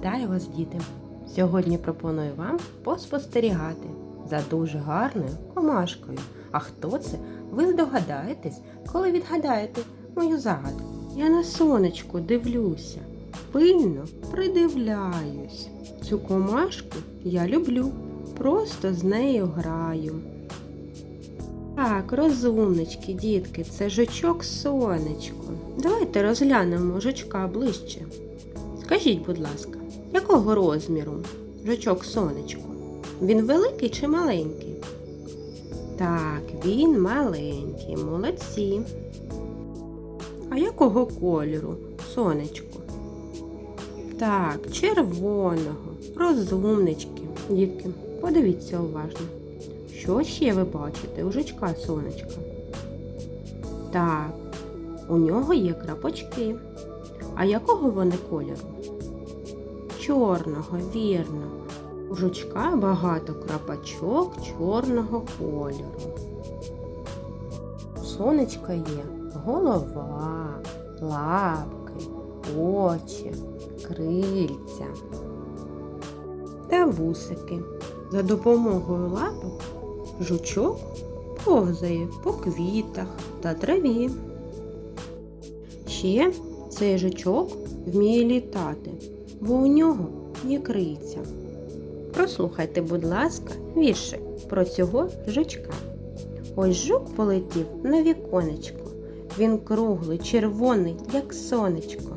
Вітаю вас, діти! Сьогодні пропоную вам поспостерігати за дуже гарною комашкою. А хто це? Ви здогадаєтесь, коли відгадаєте мою загадку. Я на сонечку дивлюся, пильно придивляюсь. Цю комашку я люблю, просто з нею граю. Так, розумнички, дітки, це жучок сонечко. Давайте розглянемо жучка ближче. Скажіть, будь ласка, якого розміру жучок сонечко? Він великий чи маленький? Так, він маленький, молодці. А якого кольору сонечко? Так, червоного, розумнички, дітки, подивіться уважно. Що ще ви бачите у жучка сонечка? Так, у нього є крапочки. А якого вони кольору? Чорного, вірно. У жучка багато крапачок чорного кольору. Сонечка є голова, лапки, очі, крильця та вусики. За допомогою лапок жучок повзає по квітах та траві. Ще цей жучок вміє літати, бо у нього є крильця. Прослухайте, будь ласка, віршик про цього жучка. Ось жук полетів на віконечко. Він круглий, червоний, як сонечко.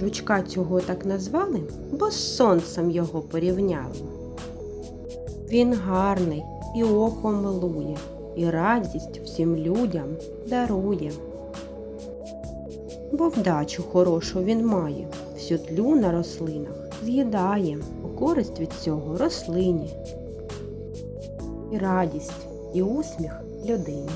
Жучка цього так назвали, бо з сонцем його порівняли. Він гарний і око милує, і радість всім людям дарує. Бо вдачу хорошу він має, всю тлю на рослинах з'їдає, у користь від цього рослині. І радість, і усміх людині.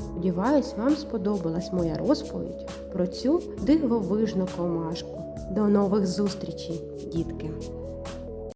Сподіваюсь, вам сподобалась моя розповідь про цю дивовижну комашку. До нових зустрічей, дітки!